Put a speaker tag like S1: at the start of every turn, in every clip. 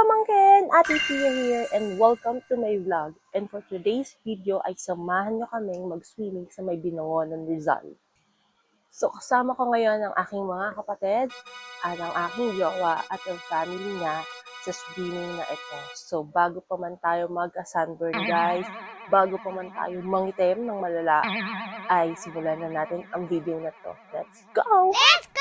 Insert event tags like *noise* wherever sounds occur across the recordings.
S1: pamangkin! Ate Tia here and welcome to my vlog. And for today's video ay samahan nyo kaming mag-swimming sa may Binangonan, Rizal. So kasama ko ngayon ang aking mga kapatid at ang aking jowa at ang family niya sa swimming na ito. So bago pa man tayo mag-sunburn guys, bago pa man tayo mangitim ng malala, ay simulan na natin ang video na to. Let's go! Hello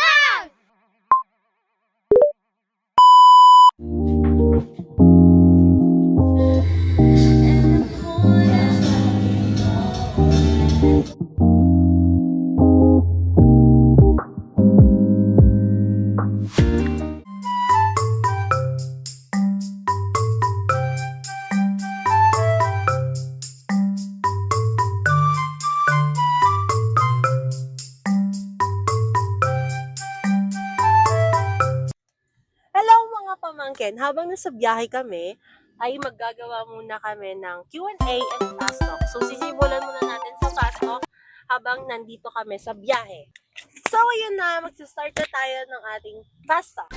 S1: pamangkin! Habang nasa biyahe kami, ay maggagawa muna kami ng Q&A and fast talk. So sisimulan muna natin sa fast talk habang nandito kami sa biyahe. So ayun na, magsistart na tayo ng ating fast talk.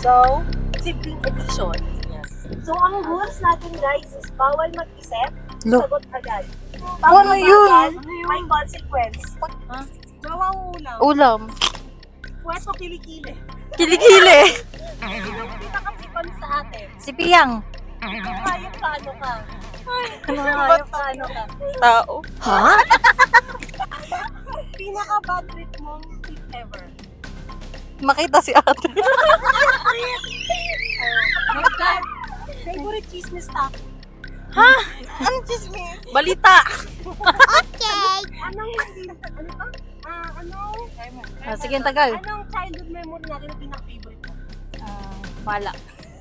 S1: So, sibling edition. Yes. So ang rules natin guys is bawal mag-isip,
S2: Lo.
S1: sagot agad.
S2: Ano yun?
S1: May consequence.
S2: Ha?
S1: Gawa ulam.
S2: Ulam.
S1: Pwesto kilikili.
S2: Kilikili. *laughs*
S1: Sino pinaka-pikon sa atin?
S2: Si Piyang.
S1: Hayop ka, ano ka?
S2: Ano
S1: Hayop ka, ano ka?
S2: Tao. Ha? *laughs*
S1: Pinaka-bad trip mong trip ever.
S2: Makita si ate. *laughs*
S1: Oh God! Favorite chismis topic.
S2: Ano chismis? Balita.
S1: Anong hindi, ano ba? Ah, anong,
S2: Ah, sige, ang tagal.
S1: anong childhood memory natin na pinaka-favorite mo?
S2: Ah, bala.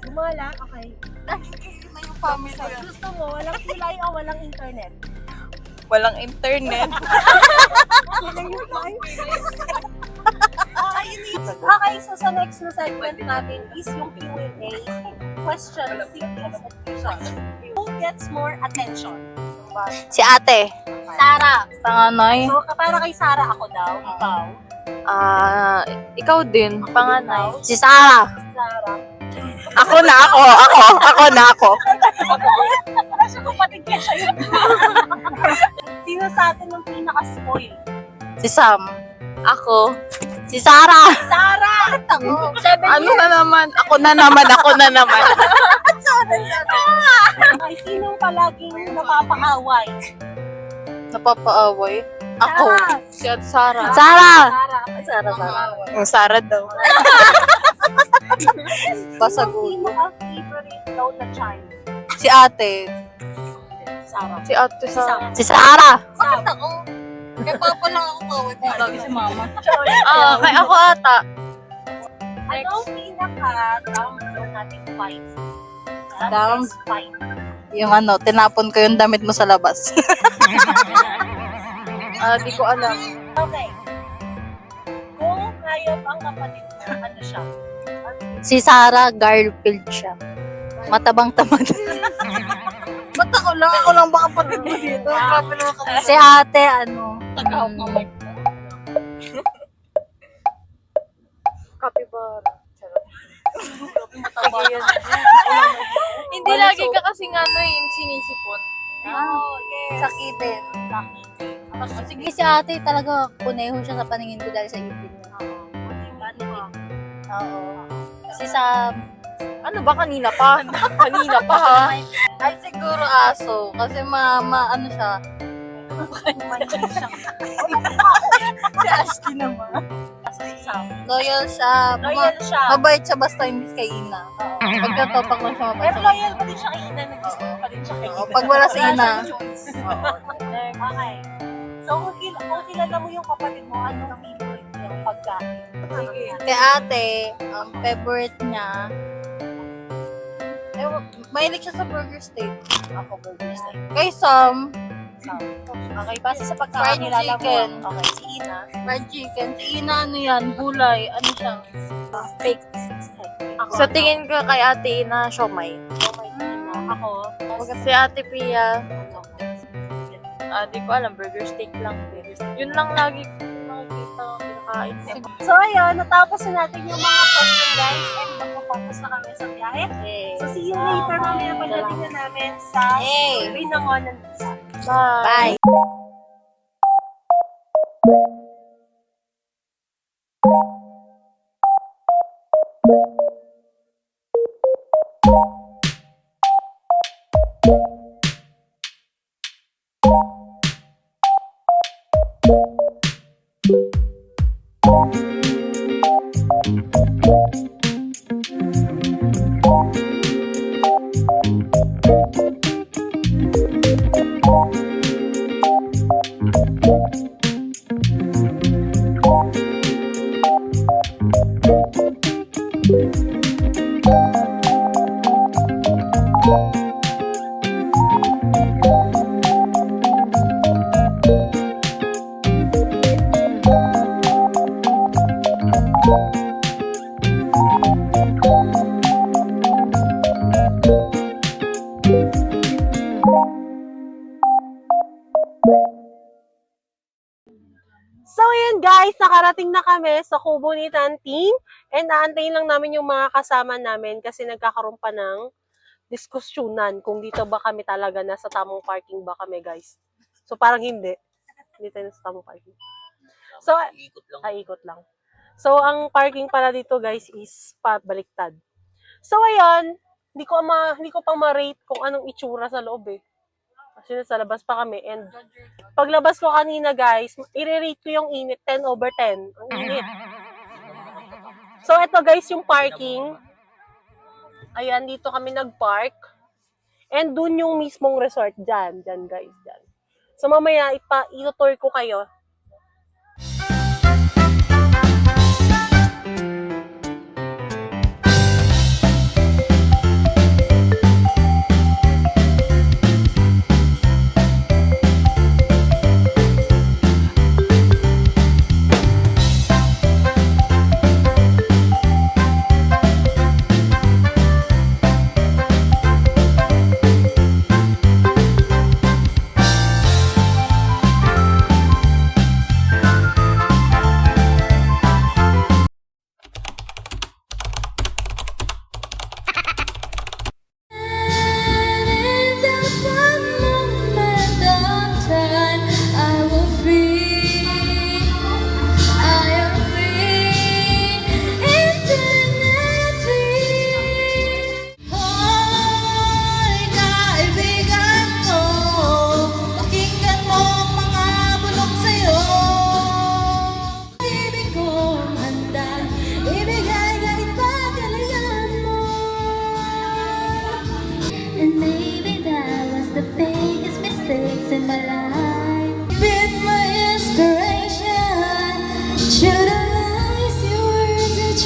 S1: Gumala, okay.
S2: Na yung family.
S1: So, gusto mo, walang kulay o walang internet?
S2: Walang internet. *laughs*
S1: Walang kulay? Ah, ayun yun. Okay, so sa next na segment natin is yung Q&A. Question, siblings and fusion. Who gets more attention?
S2: Si ate.
S1: Sarah.
S2: Panganay.
S1: So, para kay Sarah ako daw, ikaw.
S2: Ah, ikaw din.
S1: Panganay.
S2: Si Sarah.
S1: Sarah.
S2: Ako na ako. Ako. Ako na ako.
S1: Kasi kapatid ka siya yun. Sino sa atin ang pinaka-spoil?
S2: Si Sam. Ako. Si Sarah.
S1: Sarah! Seven
S2: Ano na naman? Ako na naman. Ako na naman. *laughs*
S1: Ay, sinong palaging napapaaway?
S2: Napapaaway. Ako.
S1: Sarah.
S2: Si Sarah.
S1: Sarah!
S2: Sarah, Sarah. Ang Sarah daw. *laughs* Pasagot.
S1: Sino ang favorite daw na child?
S2: Si ate.
S1: Sarah.
S2: Si ate
S1: Si Sam.
S2: Si Sarah.
S1: Sam.
S2: ako? Kaya papa lang ako kawit. Lagi si mama. Ah, kay ako ata.
S1: Ano ang pinaka-down daw nating fight?
S2: Down?
S1: Best fight.
S2: Yung ano, tinapon ko yung damit mo sa labas. *laughs* Ah, di ko alam.
S1: Okay. Kung hayop ang kapatid mo, ano siya?
S2: Si Sarah Garfield siya. Matabang tamad. *laughs* Ba't ako lang? Ako lang ba kapatid mo dito? Grabe naman kapatid. Si ate, ano?
S1: Tagahawak ng mic.
S2: Capybara.
S3: Hindi lagi ka kasi nga ano yung sinisipot.
S1: Oh, yes.
S2: Sakitin. Sige si ate, talaga puneho siya sa paningin ko dahil sa ipin niya. Oo. Si Sam,
S3: Ano ba kanina pa? *laughs* kanina pa ha?
S2: ay siguro aso. Kasi ma, ma ano siya. si Ashley naman.
S1: Si Sam.
S2: Loyal siya.
S1: Loyal
S2: Ma-
S1: siya.
S2: mabait siya basta hindi kay Ina. Pagkatopak lang siya mabait
S1: Pero
S2: siya.
S1: loyal pa din siya kay Ina. Nag-gusto pa din siya kay
S2: Oo,
S1: Ina.
S2: pag wala si Ina.
S1: Okay. So, kung, kil- kung kilala mo yung kapatid mo, anong favorite niyang pagkain? Sige.
S2: Kay ate, ang favorite niya, eh, mahilig siya sa burger steak.
S1: Ako, burger steak.
S2: Kay Sam,
S1: Okay, base sa
S2: Fried
S1: pagkakakilala mo.
S2: chicken.
S1: Okay, si Ina.
S2: fried chicken. Si Ina, ano yan, gulay. Ano siya?
S1: Fake. Ako,
S3: Sa tingin ko kay ate na siomay.
S1: Okay, Ina. Ako.
S3: Si ate Pia, ah, di ko alam, burger steak lang. Burger steak. Yun lang lagi kinakain.
S1: So, ayun, natapos na natin yung mga question, guys. And
S4: magpo-focus na kami sa biyahe. So, see you later mamaya pagdating na namin sa. Binangonan Rizal.
S3: Bye.
S4: So, nakarating na kami sa kubo ni Tanting and naantayin lang namin yung mga kasama namin kasi nagkakaroon pa ng diskusyonan kung dito ba kami talaga nasa tamang parking ba kami guys. So, parang hindi. Hindi tayo nasa tamang parking. So,
S5: Ikot lang.
S4: ay, ikot lang. So, ang parking pala dito guys is pabaliktad. So, ayun, hindi ko ma hindi ko pa ma-rate kung anong itsura sa loob eh. Kasi nasa labas pa kami and paglabas ko kanina guys, i-rate ko yung init 10 over 10. Ang init. So, ito guys yung parking. Ayan, dito kami nag-park. And dun yung mismong resort dyan. Dyan guys, dyan. So, mamaya ipa, itutour ko kayo.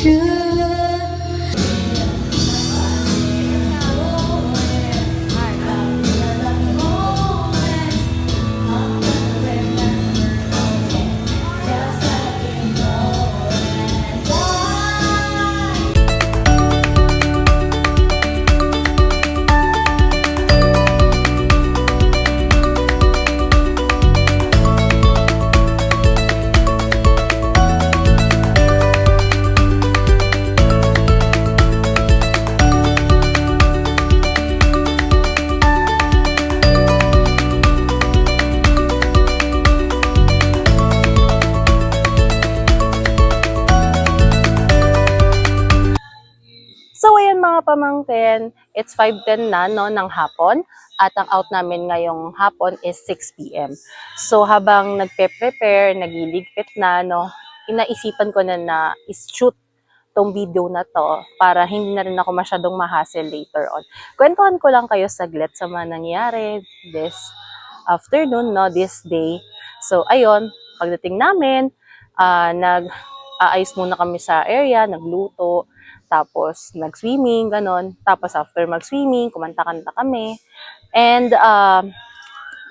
S2: True?
S4: Pamangkin, it's 5.10 na no, ng hapon at ang out namin ngayong hapon is 6 p.m. So, habang nagpe-prepare, nagiligpit na, no, inaisipan ko na na is-shoot tong video na to para hindi na rin ako masyadong mahassle later on. Kwentuhan ko lang kayo saglit sa mga nangyari this afternoon, no, this day. So, ayun, pagdating namin, ah, nag aayos muna kami sa area, nagluto, tapos nag-swimming, ganon. Tapos after mag-swimming, kumanta-kanta kami. And um,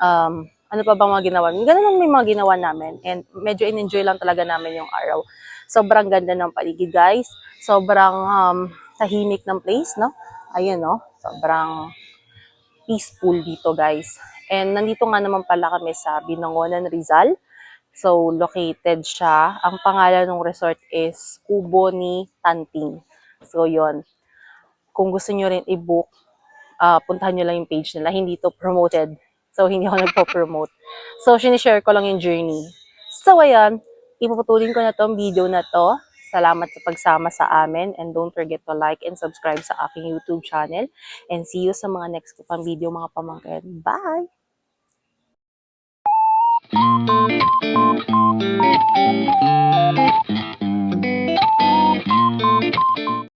S4: um, ano pa bang mga ginawa? Ganun lang may mga ginawa namin. And medyo in-enjoy lang talaga namin yung araw. Sobrang ganda ng paligid, guys. Sobrang um, tahimik ng place, no? Ayun, no? Sobrang peaceful dito, guys. And nandito nga naman pala kami sa Binangonan, Rizal. So, located siya. Ang pangalan ng resort is Kubo ni Tanting. So, yon Kung gusto nyo rin i-book, uh, puntahan nyo lang yung page nila. Hindi to promoted. So, hindi ako *laughs* nagpo-promote. So, sinishare ko lang yung journey. So, ayan. Ipuputulin ko na tong video na to. Salamat sa pagsama sa amin and don't forget to like and subscribe sa aking YouTube channel. And see you sa mga next ko pang video mga pamangkin. Bye! Thank you.